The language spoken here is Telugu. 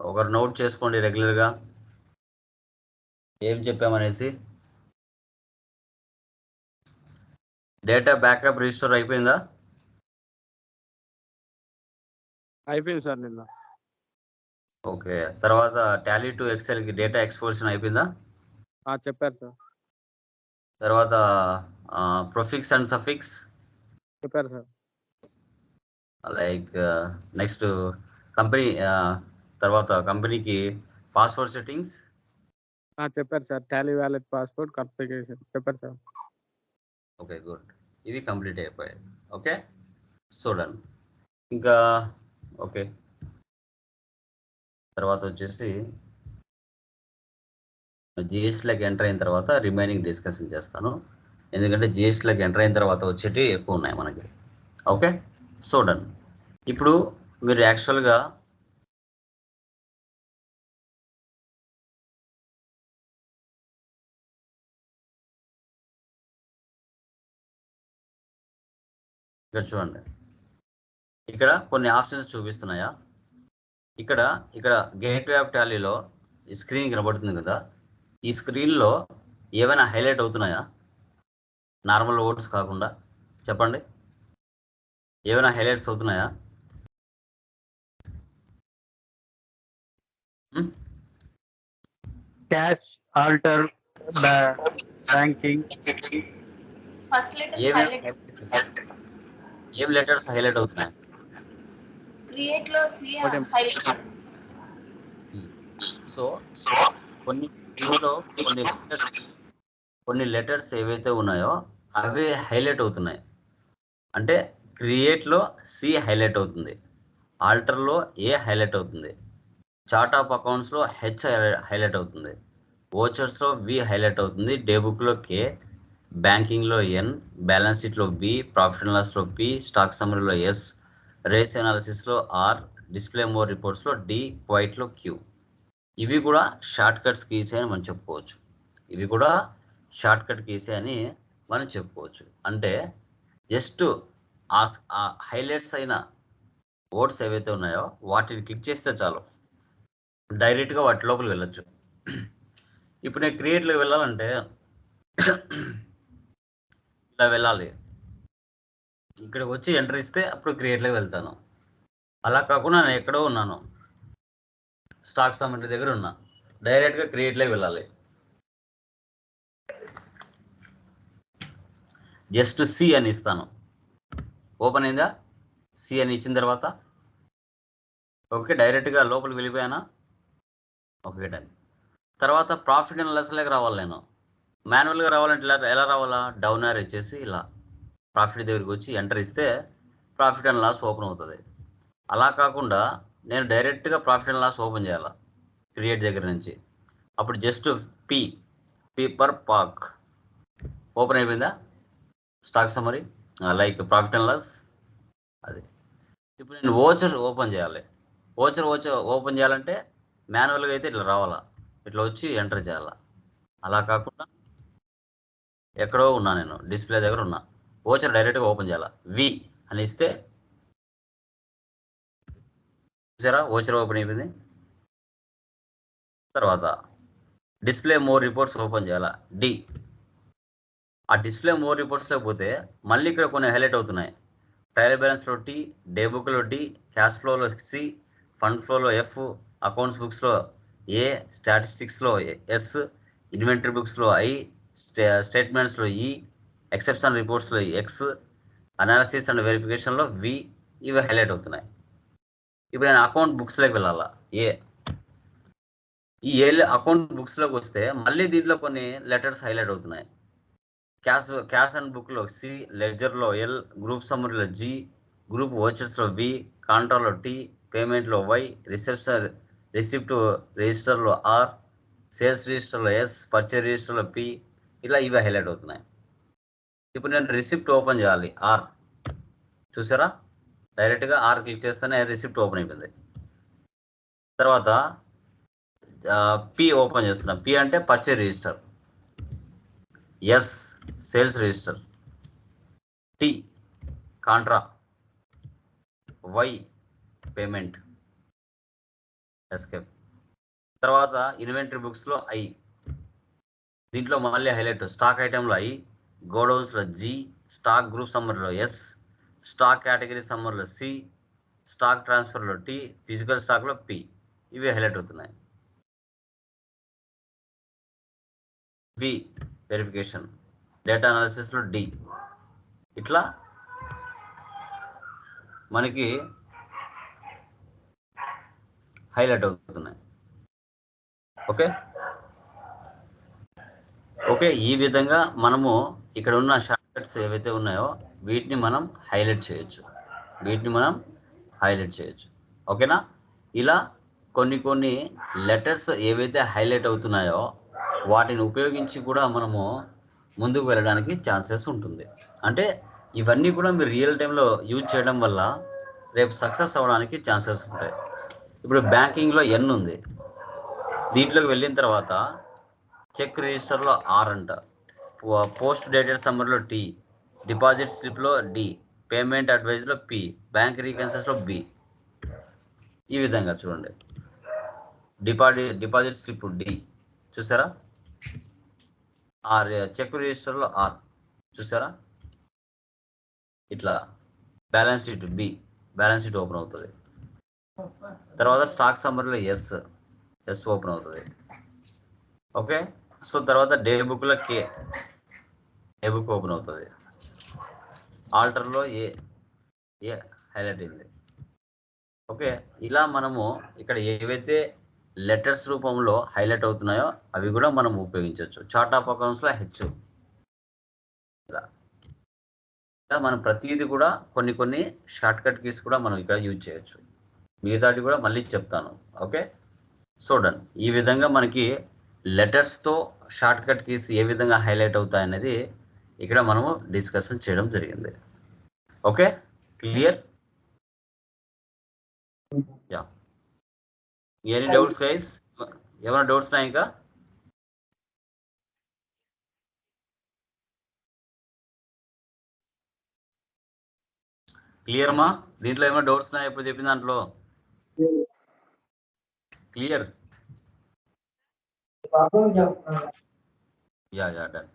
ఒకరు నోట్ చేసుకోండి రెగ్యులర్గా. ఏం చెప్పామనేసి? డేటా బ్యాకప్ రిజిస్టర్ అయిపోయిందా? అయిపోయింది సార్ నిన్న. ఓకే. తర్వాత టాలీ టు ఎక్సెల్కి డేటా ఎక్స్పోర్షన్ అయిపోయిందా? చెప్పారు సార్. తర్వాత ప్రొఫిక్స్ అండ్ సఫిక్స్? చెప్పారు సార్. లైక్ నెక్స్ట్ కంపెనీ తర్వాత కంపెనీకి పాస్వర్డ్ సెట్టింగ్స్? చెప్పారు sir. Tally vault passport configuration. చెప్పారు సార్. Okay good. ఇవి కంప్లీట్ అయిపోయాయి. ఓకే చూడండి ఇంకా ఓకే. తర్వాత వచ్చేసి జిఎస్టీలోకి ఎంటర్ అయిన తర్వాత రిమైనింగ్ డిస్కషన్ చేస్తాను. ఎందుకంటే జిఎస్టీలోకి ఎంటర్ అయిన తర్వాత వచ్చేటి ఎక్కువ ఉన్నాయి మనకి. ఓకే చూడండి ఇప్పుడు మీరు యాక్చువల్గా ఇక్కడ చూడండి. ఇక్కడ కొన్ని ఆప్షన్స్ చూపిస్తున్నాయా? ఇక్కడ ఇక్కడ గేట్ ఆఫ్ టాలీలో ఈ స్క్రీన్ కనబడుతుంది కదా. ఈ స్క్రీన్లో ఏమైనా హైలైట్ అవుతున్నాయా? నార్మల్ ఓట్స్ కాకుండా. చెప్పండి. ఏమైనా హైలైట్స్ అవుతున్నాయా? Cash alter banking. First letter ఏమేమి హైలైట్ ఏం లెటర్స్ హైలైట్ అవుతున్నాయి? క్రియేట్లో సి. హైలైట్ సో కొన్ని ఇందులో కొన్ని లెటర్స్ కొన్ని లెటర్స్ ఏవైతే ఉన్నాయో అవే హైలైట్ అవుతున్నాయి. అంటే క్రియేట్లో సి హైలైట్ అవుతుంది. ఆల్టర్లో ఏ హైలైట్ అవుతుంది. చార్ట్ ఆఫ్ అకౌంట్స్లో హెచ్ హైలైట్ అవుతుంది. ఓచర్స్లో వి హైలైట్ అవుతుంది. డే బుక్లో కే బ్యాంకింగ్లో ఎన్ బ్యాలెన్స్ షీట్లో బి ప్రాఫిట్ అండ్ లాస్లో పి స్టాక్ సమరీలో ఎస్ రేస్ అనాలిసిస్లో ఆర్ డిస్ప్లే మోర్ రిపోర్ట్స్లో డి క్వైట్లో క్యూ. ఇవి కూడా షార్ట్ కట్స్ కీసే అని మనం చెప్పుకోవచ్చు. ఇవి కూడా షార్ట్ కట్ కీసే అని మనం చెప్పుకోవచ్చు. అంటే జస్ట్ ఆ హైలైట్స్ అయిన వర్డ్స్ ఏవైతే ఉన్నాయో వాటిని క్లిక్ చేస్తే చాలు. డైరెక్ట్గా వాటి లోపలికి వెళ్ళొచ్చు. ఇప్పుడు నేను క్రియేట్లోకి వెళ్ళాలంటే ఇలా వెళ్ళాలి. ఇక్కడికి వచ్చి ఎంటర్ ఇస్తే అప్పుడు క్రియేట్లోకి వెళ్తాను. అలా కాకుండా నేను ఎక్కడో ఉన్నాను. స్టాక్ సమిటీ దగ్గర ఉన్నా. డైరెక్ట్గా క్రియేట్లోకి వెళ్ళాలి. జస్ట్ సి అని ఇస్తాను. ఓపెన్ అయిందా? సి అని ఇచ్చిన తర్వాత? ఓకే డైరెక్ట్గా లోపలికి వెళ్ళిపోయానా? Okay done. తర్వాత ప్రాఫిట్ అండ్ లెస్లోకి రావాలి నేను. మాన్యువల్గా రావాలంటే ఇలా ఎలా రావాలా? డౌన్ ఆర్ వచ్చేసి ఇలా ప్రాఫిట్ దగ్గరికి వచ్చి ఎంటర్ ఇస్తే ప్రాఫిట్ అండ్ లాస్ ఓపెన్ అవుతుంది. అలా కాకుండా నేను డైరెక్ట్గా ప్రాఫిట్ అండ్ లాస్ ఓపెన్ చేయాలా? క్రియేట్ దగ్గర నుంచి. అప్పుడు just P paper pack. Open అయిపోయిందా? Stock summary like profit and loss. అది. ఇప్పుడు నేను ఓచర్ ఓపెన్ చేయాలి. ఓచర్ ఓచర్ ఓపెన్ చేయాలంటే మాన్యువల్గా అయితే ఇట్లా రావాలా? ఇట్లా వచ్చి ఎంటర్ చేయాలా? అలా కాకుండా ఎక్కడో ఉన్నా నేను డిస్ప్లే దగ్గర ఉన్నా. ఓచర్ డైరెక్ట్గా ఓపెన్ చేయాలా? వి అని ఇస్తే చూసారా? ఓచర్ ఓపెన్ అయిపోయింది. తర్వాత డిస్ప్లే మోర్ రిపోర్ట్స్ ఓపెన్ చేయాలా? డి. ఆ డిస్ప్లే మోర్ రిపోర్ట్స్ లేకపోతే మళ్ళీ ఇక్కడ కొన్ని హైలైట్ అవుతున్నాయి. ట్రయల్ బ్యాలెన్స్లో టీ డే బుక్లో డి క్యాష్ ఫ్లోలో సి ఫండ్ ఫ్లోలో ఎఫ్ అకౌంట్స్ బుక్స్లో ఏ స్టాటిస్టిక్స్లో ఎస్ ఇన్వెంటరీ బుక్స్లో ఐ స్టేట్మెంట్స్లో ఈ ఎక్సెప్షన్ రిపోర్ట్స్లో ఎక్స్ అనాలిసిస్ అండ్ వెరిఫికేషన్లో వి ఇవి హైలైట్ అవుతున్నాయి. ఇప్పుడు నేను అకౌంట్ బుక్స్లోకి వెళ్ళాలా? ఏ ఈ ఏ అకౌంట్ బుక్స్లోకి వస్తే మళ్ళీ దీంట్లో కొన్ని లెటర్స్ హైలైట్ అవుతున్నాయి. క్యాష్ క్యాష్ అండ్ బుక్లో సి లెడ్జర్లో ఎల్ గ్రూప్ సమ్మరీలో జి గ్రూప్ ఓచర్స్లో వి కాంట్రాలో టి పేమెంట్లో వై రిసెప్షన్ రిసిప్ట్ రిజిస్టర్లో ఆర్ సేల్స్ రిజిస్టర్లో ఎస్ పర్చేజ్ రిజిస్టర్లో పి ఇలా ఇవి హైలైట్ అవుతున్నాయి. ఇప్పుడు నేను రిసిప్ట్ ఓపెన్ చేయాలి. ఆర్ చూసారా? డైరెక్ట్గా ఆర్ క్లిక్ చేస్తేనే రిసిప్ట్ ఓపెన్ అయిపోయింది. తర్వాత పి ఓపెన్ చేస్తున్నాం. పి అంటే purchase register S sales register T contra Y payment escape తర్వాత ఇన్వెంటరీ బుక్స్లో ఐ దీంట్లో మళ్ళీ హైలైట్. స్టాక్ ఐటెంలో ఐ గోడౌన్స్లో జి స్టాక్ గ్రూప్ సమ్మర్లో ఎస్ స్టాక్ కేటగిరీ సమ్మర్లో సి స్టాక్ ట్రాన్స్ఫర్లో టి ఫిజికల్ స్టాక్లో పి ఇవి హైలైట్ అవుతున్నాయి. వి వెరిఫికేషన్ డేటా అనాలిసిస్లో డి ఇట్లా మనకి హైలైట్ అవుతున్నాయి. ఓకే? ఓకే ఈ విధంగా మనము ఇక్కడ ఉన్న షార్ట్ కట్స్ ఏవైతే ఉన్నాయో వీటిని మనం హైలైట్ చేయొచ్చు. వీటిని మనం హైలైట్ చేయొచ్చు. ఓకేనా? ఇలా కొన్ని కొన్ని లెటర్స్ ఏవైతే హైలైట్ అవుతున్నాయో వాటిని ఉపయోగించి కూడా మనము ముందుకు వెళ్ళడానికి ఛాన్సెస్ ఉంటుంది. అంటే ఇవన్నీ కూడా మీరు రియల్ టైంలో యూజ్ చేయడం వల్ల రేపు సక్సెస్ అవ్వడానికి ఛాన్సెస్ ఉంటాయి. ఇప్పుడు బ్యాంకింగ్లో ఎన్ ఉంది. దీంట్లోకి వెళ్ళిన తర్వాత చెక్ రిజిస్టర్లో ఆర్ అంట. పోస్ట్ డేటెడ్ సమ్మర్లో టీ డిపాజిట్ స్లిప్లో డి పేమెంట్ అడ్వైజ్లో పి బ్యాంక్ రీకన్సెస్లో బి. ఈ విధంగా చూడండి. Deposit deposit slip D. చూసారా? ఆర్ చెక్ రిజిస్టర్లో ఆర్. చూసారా? ఇట్లా balance sheet B balance sheet open అవుతుంది. తర్వాత స్టాక్ సమ్మర్లో ఎస్ ఎస్ ఓపెన్ అవుతుంది. ఓకే? సో తర్వాత డే బుక్లో కే ఏ బుక్ ఓపెన్ అవుతుంది. ఆల్టర్లో ఏ ఏ హైలైట్ అయింది. ఓకే ఇలా మనము ఇక్కడ ఏవైతే లెటర్స్ రూపంలో హైలైట్ అవుతున్నాయో అవి కూడా మనం ఉపయోగించవచ్చు. చార్ట్ ఆఫ్ అకౌంట్స్లో హెచ్. ఇలా ఇలా మనం ప్రతిదీ కూడా కొన్ని కొన్ని షార్ట్ కట్ కీస్ కూడా మనం ఇక్కడ యూజ్ చేయొచ్చు. మిగతాటి కూడా మళ్ళీ చెప్తాను. ఓకే చూడండి ఈ విధంగా మనకి లెటర్స్తో షార్ట్ కట్ కీస్ ఏ విధంగా హైలైట్ అవుతాయనేది ఇక్కడ మనము డిస్కషన్ చేయడం జరిగింది. Okay? Clear? Yeah. Any doubts guys? ఏమైనా డౌట్స్ ఉన్నాయి ఇంకా? క్లియర్ మా? దీంట్లో ఏమైనా డౌట్స్ ఉన్నాయా ఇప్పుడు చెప్పిన దాంట్లో? క్లియర్? Yeah yeah done